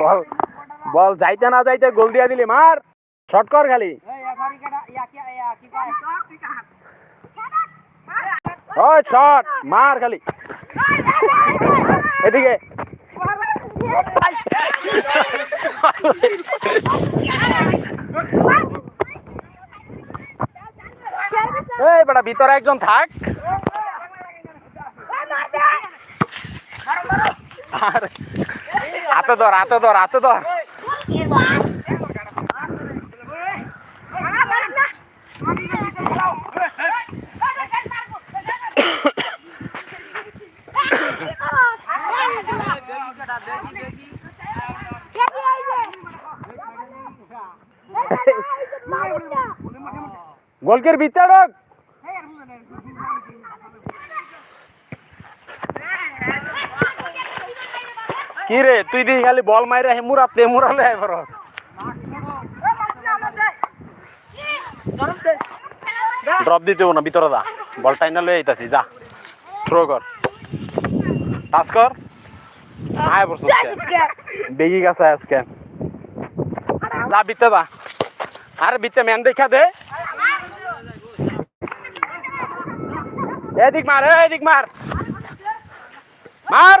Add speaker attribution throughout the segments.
Speaker 1: বল বল, যাইতে না যাইতে গোল দিয়া দিলি, মার। শর্ট কর খালি। ওই শট মার খালি। এদিকে। এই বেটা, ভিতরে একজন থাক। আর হাতে ধর হাতে ধর হাতে ধর গোলকির ভিতরে ঢোক কি রে তুই দি খালি বল মাইরা হেমুরাতে হেমুরালে এবারস ড্রপ দিতে না, ভিতরে দা। বল টাইনা লই আইতাছি, যা। থ্রো কর। পাস কর। আয় বসছ বেগি গেছে আজকে। যা বিতে দা। আরে বিতে ম্যান দেখা দে। এদিক মার এদিক মার। মার।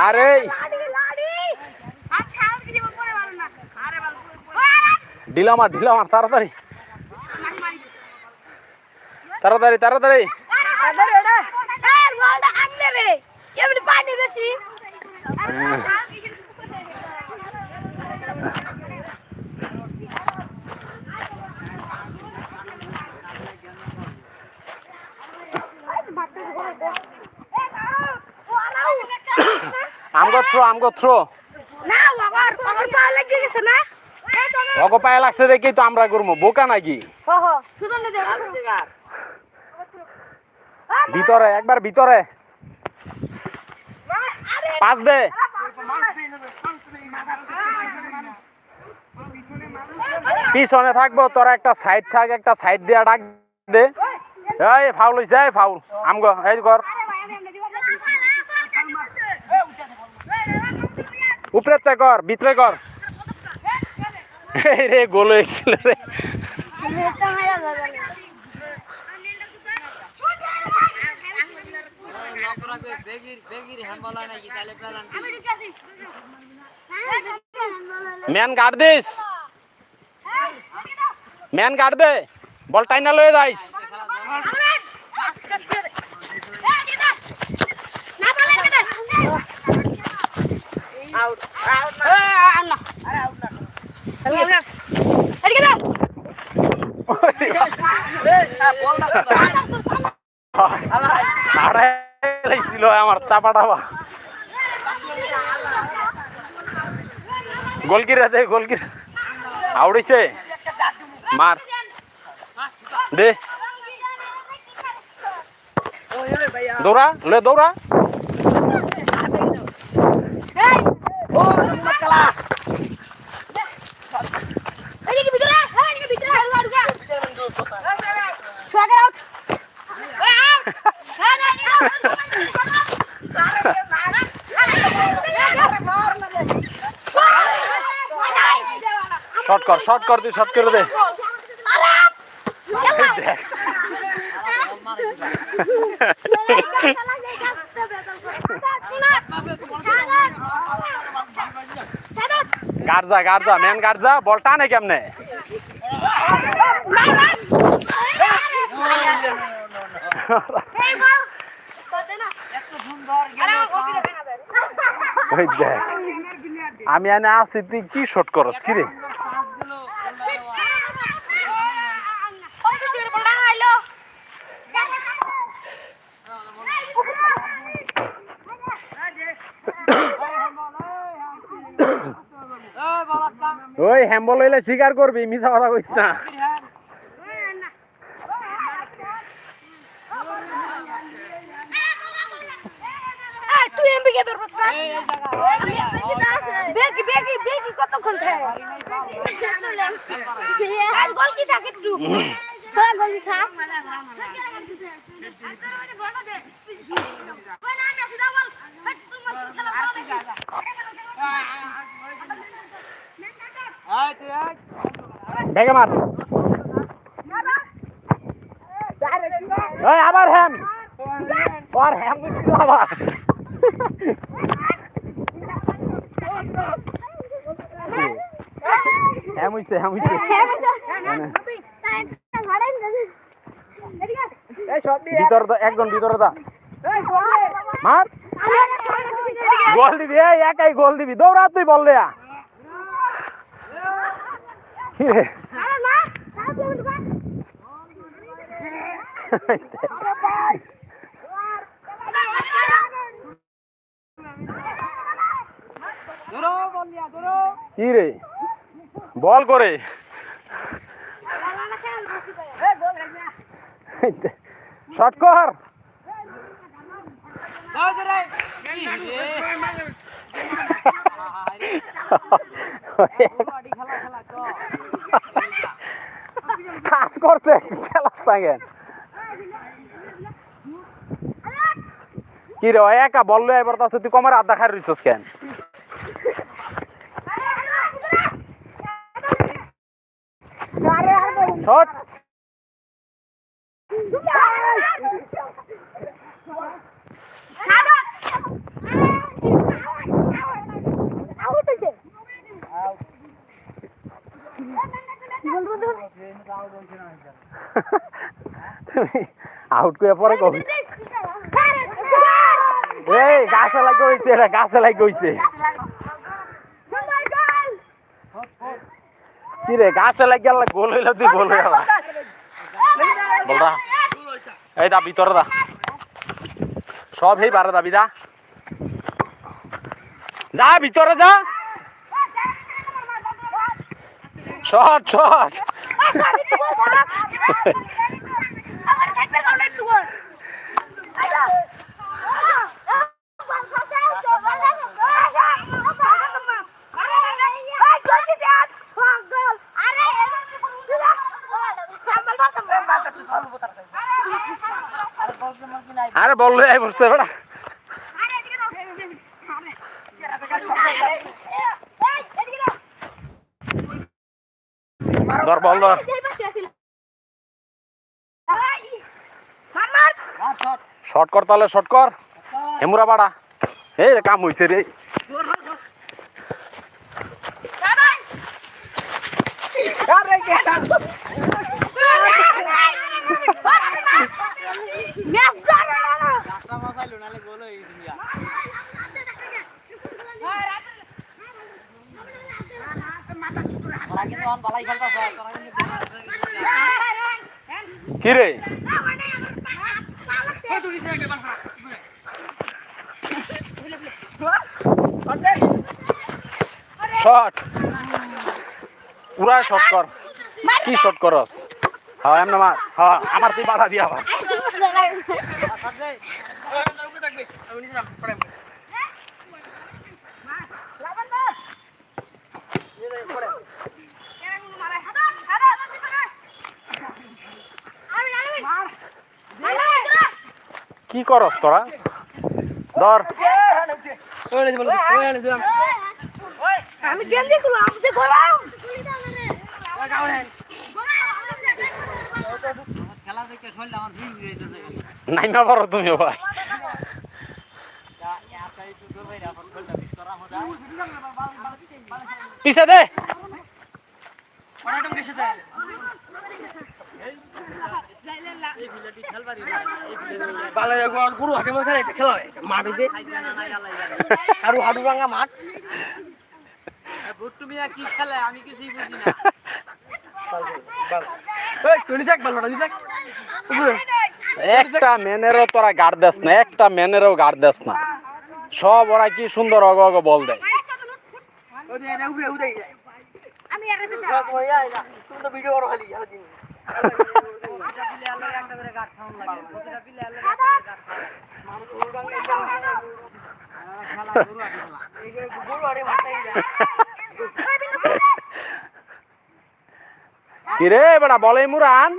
Speaker 1: আরে ঢিলা মার ঢিলা মার তাড়াতাড়ি তাড়াতাড়ি তাড়াতাড়ি
Speaker 2: পানি বেশি
Speaker 1: আমগো থ্রো আমগো থ্রো।
Speaker 2: না ওগর ওগর পা লাগি গেছে না?
Speaker 1: অগো পায়ে লাগছে দেখি তো আমরা করব বোকা নাকি? ভিতরে একবার ভিতরে। পাস দে। পিছনে থাকব তোরা একটা সাইড থাক একটা সাইড দিয়ে ডাক দে। এই ফাউল এই ফাউল আমগো এই কর উপরে কর ভিতরে কর এই রে গোল হয়েছিল রে ম্যান গাড় দিস ম্যান গাড় দে বল টাইনা লয়ে যাইস ছিল আমার চাপা টাপা। গোলকিরা দে গোলকিরা। আউড়িছে মার। দে। দৌড়া লে দৌড়া
Speaker 2: এদিকে ভিতরে এদিকে ভিতরে ঢুকা ঢুকা সোয়াগার আউট ওই আউট হ্যাঁ না
Speaker 1: শর্ট কর শর্ট কর তুই শর্ট করে দে। গার্জা গার্জা মেন গার্জা বল টানে কেমনে? আমি এনে আছি তুই কি শর্ট করস ওই হ্যাম্বল হইলে স্বীকার করবি মিশা কথা কইস না।
Speaker 2: বের করছ বেকি বেকি বেকি কতক্ষণ থাকে? আর গোল কি থাকে একটু? হ্যাঁ গোল থাক।
Speaker 1: দেখে মার। আবার হ্যাম। আর হ্যাম আবার। হ্যাম হইছে ভিতর দা একজন ভিতরে দা। মার। গোল দিবি এই একাই গোল দিবি। দৌড়া তুই বল দেয়া। কি রে? কি রে? বল করে। কর কাজ করছে, খেলাস থাকে কি রে একা বলল এবার তুই কমার আধা খাই রইছস কেন? শট আউট করে পরে কবি। এই গাছে লাগে হইছে এটা গাছে লাগে হইছে। কি রে গাছে লাগে গেল গোল হইল তুই গোল গেল বলরা এই দা ভিতরে দা। সব হেই বারে দাবি দা যা ভিতরে যা। Shot shot. আরে বলল এই বলছে বেটা। ধর, বল, ধর। শর্ট কর তাহলে শর্ট কর। হেমুরা বাড়া। রে, কাম হইছে রে। কি রে শট। পুরা শট কর। কি শট করস? হ্যাঁ এমন মার। হ্যাঁ আমার তুই বাধা দিয়া আবার কি করস তোরা? ধর।
Speaker 2: আমি গেঞ্জি গুলো আমি
Speaker 1: নাইমা পারো তুমি আবার পিছে দে।
Speaker 3: হাড়ু ভাঙা মাঠ।
Speaker 4: কি খেলে আমি কিছুই বুঝি না
Speaker 1: একটা ম্যানেরও তোরা গার্ড দেস না একটা ম্যানেরও গার্ড দেস না। সব ওরা কি সুন্দর অগ অগ বল দেয়।
Speaker 3: ভিডিও করো
Speaker 1: বেটা বলে মুরান।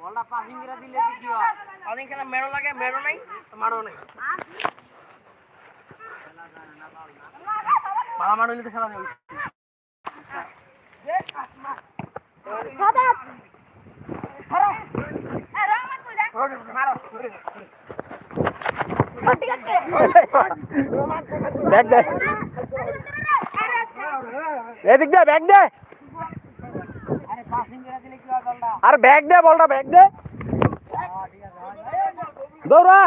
Speaker 4: বলটা পাসিং করে দিলে কি হয়?
Speaker 3: অনেক খেলা মেরো লাগে মেরো নাই তো মারো নাই। মারা মারো তো খেলা
Speaker 2: আছে
Speaker 1: ব্যাগ দে। এদিক দে
Speaker 4: আর
Speaker 1: ব্যাগ দে বলটা ব্যাগ দে। Dobra!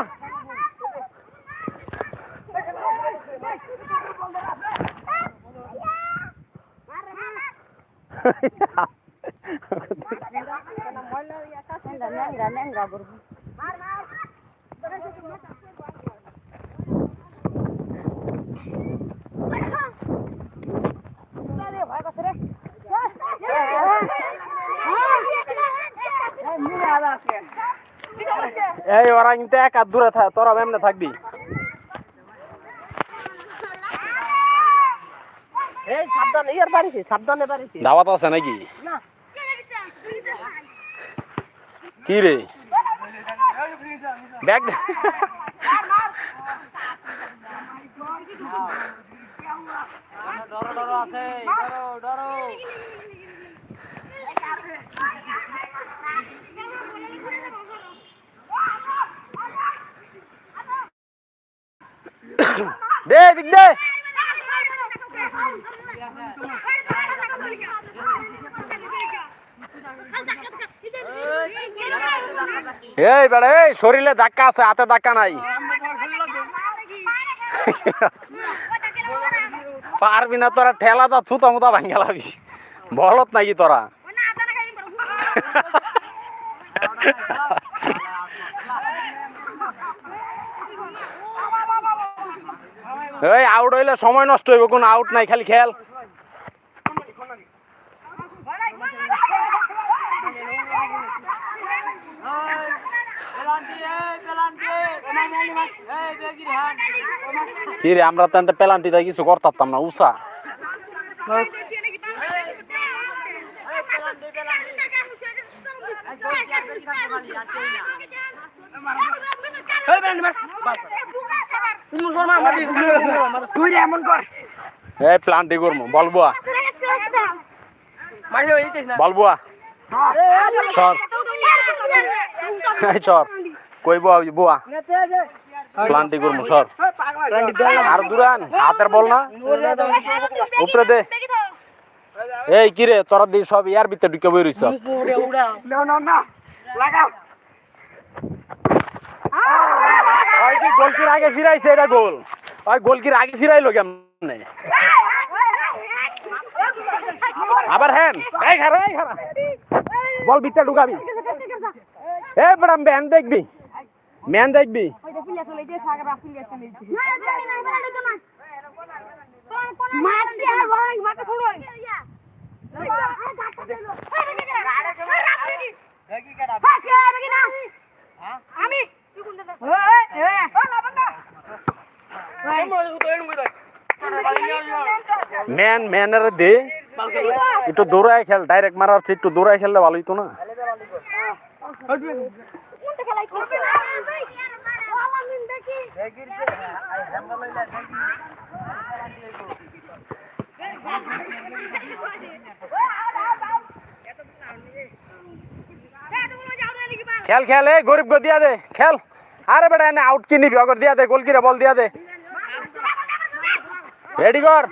Speaker 2: Ya. enggak, enggak, enggak, enggak,
Speaker 1: enggak, ওরা কিন্তু এক হাত দূরে থাক তোরা এমনি থাকবি।
Speaker 3: এই সাবধানে ইয়ার বাড়িছে সাবধানে বাড়িছে
Speaker 1: দাওয়াত আছে নাকি? কি রে? ব্যাগ
Speaker 4: ডরো ডরো আছে ডরো ডরো
Speaker 1: দে দে এই বেড়া এই শরীরে ধাক্কা আছে হাতে ধাক্কা নাই। পারবি না তোরা ঠেলা দা থুতা মুতা ভাঙ্গা লাবি বলত নাকি তোরা? এই আউট হইলে সময় নষ্ট হইব, কোন আউট নাই, খালি খেল কি রে, আমরা তো পেলান্টি দা কিছু করতাম না, উষা।
Speaker 3: মারি তুই রে এমন কর।
Speaker 1: এই প্লান্টি করব বলব
Speaker 3: মারি হইতেছ না।
Speaker 1: বলব সর। এই সর। কইব বুয়া প্লান্টি করব সর। আর দূরান হাতের বল না। উপরে দে। এই কিরে তোরা দি সব ইয়ার ভিতরে ঢুকে বই রইছ।
Speaker 3: না না না। লাগাও।
Speaker 1: ওই কি গোলকির আগে ফিরাইছে এটা গোল? ওই গোলকির আগে ফিরাইলো কেমনে? আবার হ্যান এই খারা এই খারা। বল ভিতরে ঢুকাবি। এ বড় ম্যান দেখবি। ম্যান দেখবি।
Speaker 2: আমি
Speaker 1: ম্যান ম্যানের দে। একটু দৌড়ায় খেল ডাইরেক্ট মারার চেয়ে একটু দৌড়ায় খেললে ভালো হইতো না। খেল খেল, এই গরিব গো, দিয়া দে, খেল। আরে বেটা, এনে আউট কি নিবি? অগর দিয়া দে, গোলকিরে বল দিয়া দে। রেডি কর।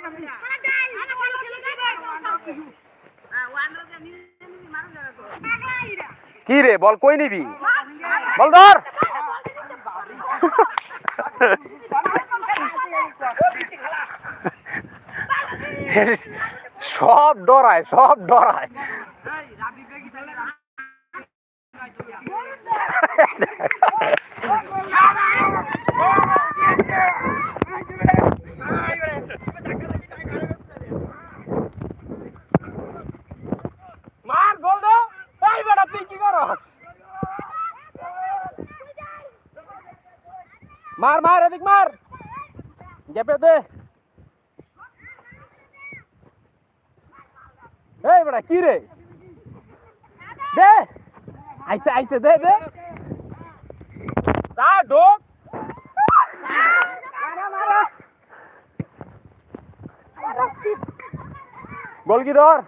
Speaker 1: কি রে বল কই নিবি? বল ধর! সব ডরায় সব ডরায়।
Speaker 3: মার মার, এদিক মার। গেপে দে। এই বেটা, কি রে? দে। আইছে আইছে, দে দে। তা ঢোক। বল কি ধর?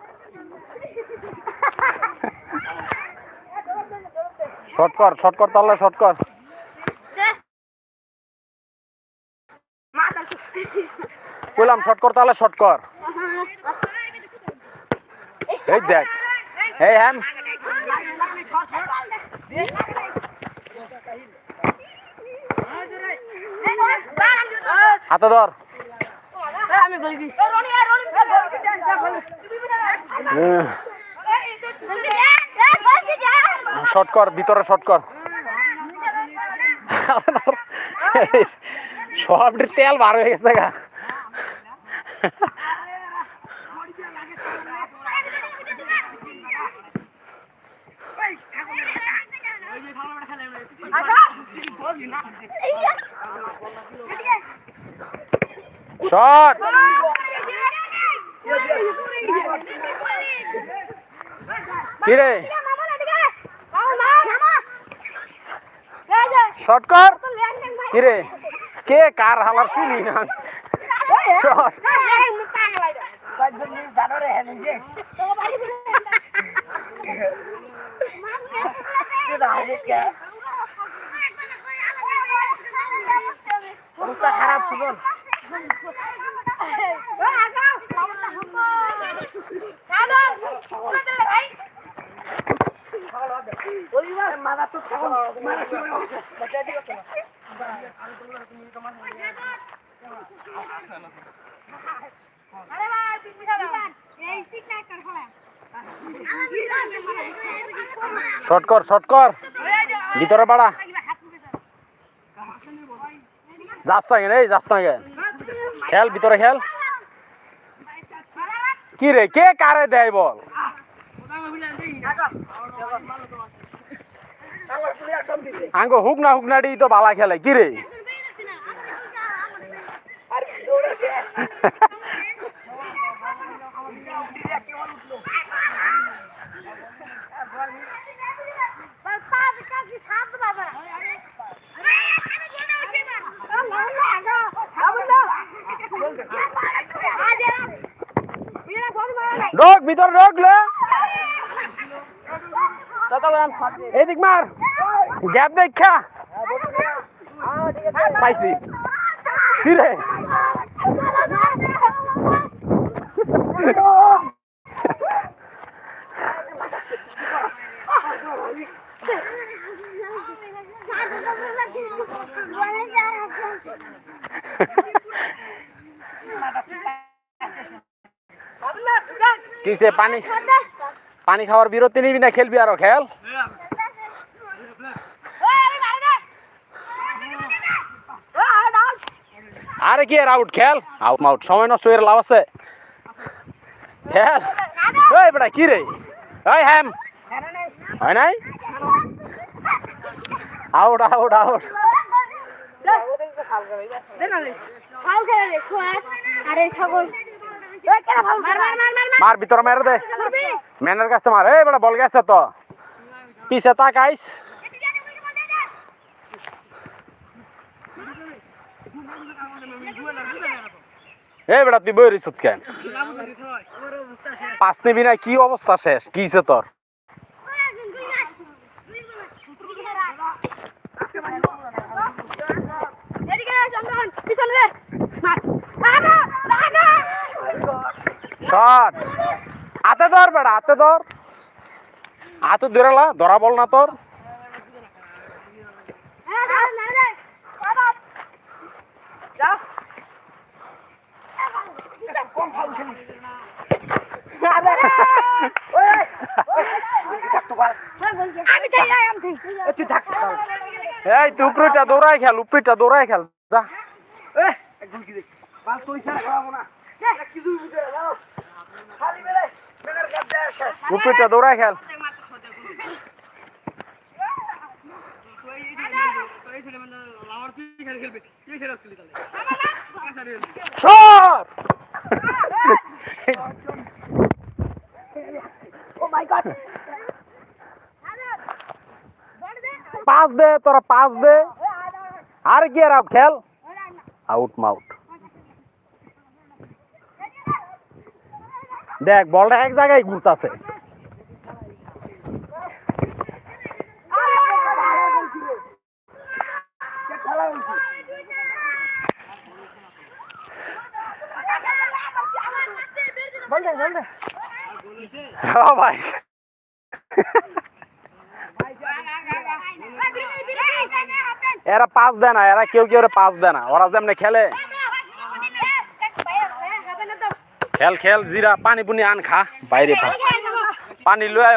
Speaker 3: শর্ট কর শর্ট কর তাহলে শর্ট কইলাম শর্ট কর তাহলে শর্ট কর। এই দেখ। এই হ্যাম। হাতে ধর। শর্ট কর ভিতরে শর্ট কর। সব তেল বার হয়ে গেছে গা। শর্ট কি রে শর্ট কর? কি কার হালার চিনি না? শর্ট
Speaker 1: জানো রে হ্যাঁ যে অবস্থা খারাপ ছিল। তো মারা ছিল
Speaker 3: শর্ট কর শর্ট কর। ভিতরে বাড়া। যাস না কেন এই যাস না কেন। খেল ভিতরে খেল। কি রে কে কারে দেয় বল? আঙ্গ হুক না হুক না ডি তো বালা খেলে কি রে? ভিতরে ঢোক এদিক মার। গ্যাপ দেখা। পাইছি। কি রে? কিসে পানি পানি খাওয়ার বিরতি নিবি না খেলবি আরও, খেল। আরে কি আর আউট খেল। আউট মাউট সময় নষ্ট করে লাভ আছে। খেল। এই বেটা, কি রে? এই হ্যাম। হয় নাই? আউট আউট আউট
Speaker 2: আরে ছাগল। মার
Speaker 3: ভিতরে মেরে দে। ম্যানের কাছে মার। এই বেটা, বল গেছে তো। পিছে তাকাইস এই বেটা, তুই বই রিসুত কেন? পাঁচ নিবি না, কি অবস্থা শেষ? কিছে তোর?
Speaker 2: পিছনে
Speaker 3: শট। হাতে ধর বেটা হাতে ধর। হাতে ধরেলা ধরা বল না তোর। দৌড়াই খেল, উপরেটা দৌড়াই খেল, যা।
Speaker 1: একদম তুই কিছু বুঝে যাও খালি বেলে বেকার কাটতে আসে
Speaker 3: উপরেটা দৌড়াই খেল
Speaker 1: এই এই ছেলে- এই ছেলে মানে আমার তুই খেলে খেলবে তুই ছেলে আসলি তাহলে আচ্ছা, রে।
Speaker 3: Shot
Speaker 5: oh my God
Speaker 3: pass দে তোরা পাস দে আর কি আর খেল আউট মাউট দেখ, বলটা এক জায়গায় ঘুরতাছে। এরা পাস দেয় না, এরা কেউ কেউ পাস দেয় না, ওরা যেমনি খেলে। খেল খেল জিরা পানি পুনি আন খা। বাইরে পানি লয়ে